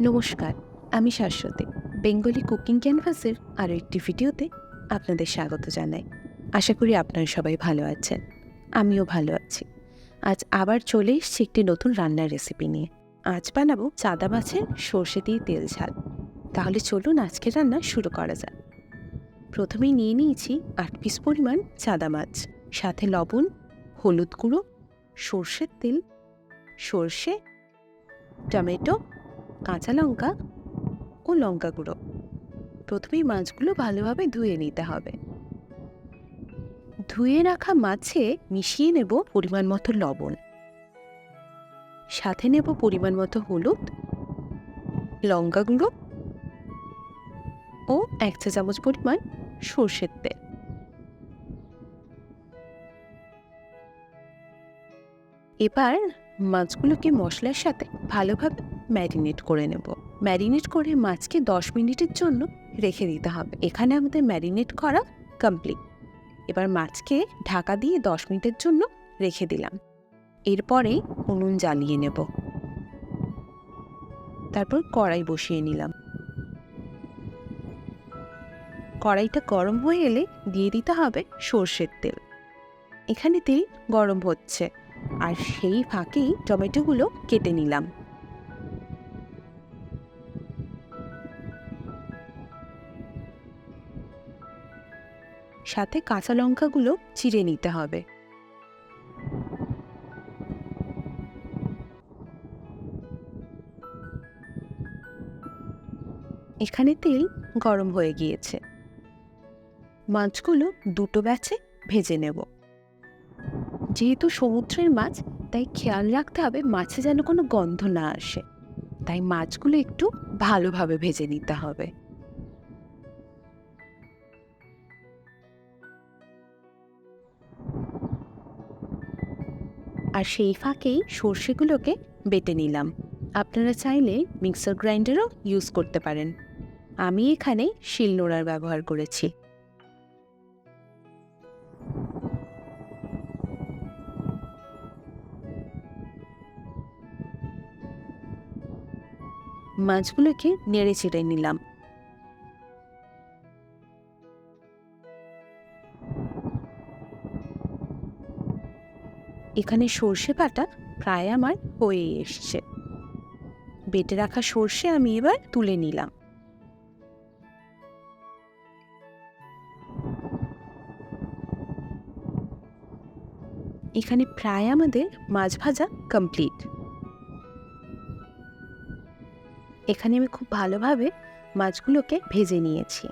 নমস্কার, আমি Shashwati. Bengali cooking ক্যানভাসের আরও একটি ভিডিওতে আপনাদের স্বাগত জানাই। আশা করি আপনারা সবাই ভালো আছেন। আমিও ভালো আছি। আজ আবার চলে এসছি একটি নতুন রান্নার রেসিপি নিয়ে। আজ বানাবো চাদা মাছের সর্ষে দিয়ে তেল ঝাল। তাহলে চলুন আজকের রান্না শুরু করা যাক। প্রথমেই নিয়ে নিয়েছি আট পিস পরিমাণ চাদা মাছ। সাথে লবণ, হলুদ গুঁড়ো, সর্ষের তেল, সর্ষে, টমেটো কাঁচা লঙ্কা ও লঙ্কা গুঁড়ো। প্রথমেই মাছগুলো ভালোভাবে ধুয়ে নিতে হবে। ধুয়ে রাখা মাছে মিশিয়ে নেব পরিমাণ মতো লবণ। সাথে নেব পরিমাণ মতো হলুদ, লঙ্কা গুঁড়ো ও এক চা চামচ পরিমাণ সর্ষের তেল। এবার মাছগুলোকে মশলার সাথে ভালোভাবে ম্যারিনেট করে নেব। ম্যারিনেট করে মাছকে দশ মিনিটের জন্য রেখে দিতে হবে। এখানে আমাদের ম্যারিনেট করা কমপ্লিট এবার মাছকে ঢাকা দিয়ে দশ মিনিটের জন্য রেখে দিলাম। এরপরে উনুন জ্বালিয়ে নেব। তারপর কড়াই বসিয়ে নিলাম। কড়াইটা গরম হয়ে এলে দিয়ে দিতে হবে সর্ষের তেল। এখানে তেল গরম হচ্ছে। আর সেই ফাঁকেই টমেটোগুলো কেটে নিলাম। সাথে কাঁচা লঙ্কাগুলো চিড়ে নিতে হবে। এখানে তেল গরম হয়ে গিয়েছে। মাছগুলো দুটো ব্যাচে ভেজে নেব। যেহেতু সমুদ্রের মাছ, তাই খেয়াল রাখতে হবে মাছে যেন কোনো গন্ধ না আসে। তাই মাছগুলো একটু ভালোভাবে ভেজে নিতে হবে। আর সেই ফাঁকেই সর্ষেগুলোকে বেটে নিলাম। আপনারা চাইলে মিক্সার গ্রাইন্ডারও ইউজ করতে পারেন। আমি এখানে শিলনোড়ার ব্যবহার করেছি। মাছগুলোকে নেড়ে চেড়ে নিলাম। এখানে সর্ষে বাটা প্রায় আমার হয়ে এসছে। বেটে রাখা সর্ষে আমি এবার তুলে নিলাম। এখানে প্রায় আমাদের মাছ ভাজা কমপ্লিট এখানে আমি খুব ভালোভাবে মাছগুলোকে ভেজে নিয়েছি।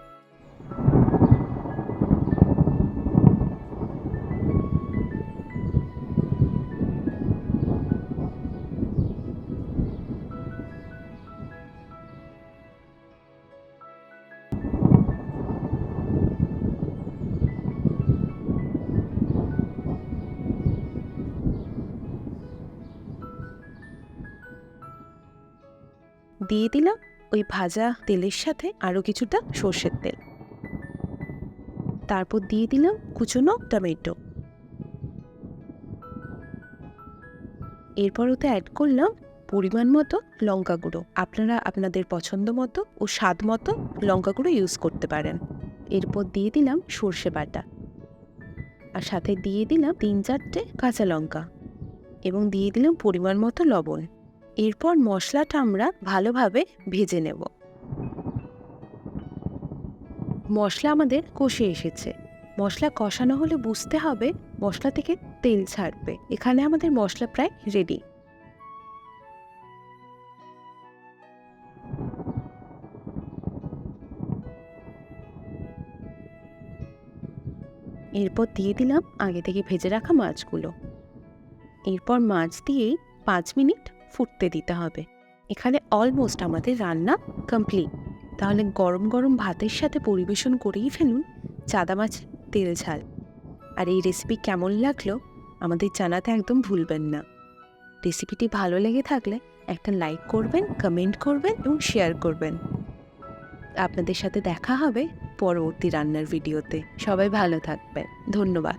দিয়ে দিলাম ওই ভাজা তেলের সাথে আরও কিছুটা সর্ষের তেল। তারপর দিয়ে দিলাম কুচনো টমেটো। এরপর ওতে অ্যাড করলাম পরিমাণ মতো লঙ্কা গুঁড়ো। আপনারা আপনাদের পছন্দ মতো ও স্বাদ মতো লঙ্কা গুঁড়ো ইউজ করতে পারেন। এরপর দিয়ে দিলাম সর্ষে বাটা। আর সাথে দিয়ে দিলাম তিন চারটে কাঁচা লঙ্কা। এবং দিয়ে দিলাম পরিমাণ মতো লবণ। এরপর মশলাটা আমরা ভালোভাবে ভেজে নেব। মশলা আমাদের কষে এসেছে। মশলা কষানো হলে বুঝতে হবে মশলা থেকে তেল ছাড়বে। এখানে আমাদের মশলা প্রায় রেডি। এরপর দিয়ে দিলাম আগে থেকে ভেজে রাখা মাছগুলো। এরপর মাছ দিয়েই পাঁচ মিনিট ফুটতে দিতে হবে। এখানে অলমোস্ট আমাদের রান্না কমপ্লিট তাহলে গরম গরম ভাতের সাথে পরিবেশন করেই ফেলুন চাদা মাছ, তেল ঝাল। আর এই রেসিপি কেমন লাগল আমাদের জানাতে একদম ভুলবেন না। রেসিপিটি ভালো লেগে থাকলে একটা লাইক করবেন কমেন্ট করবেন এবং শেয়ার করবেন। আপনাদের সাথে দেখা হবে পরবর্তী রান্নার ভিডিওতে সবাই ভালো থাকবেন। ধন্যবাদ।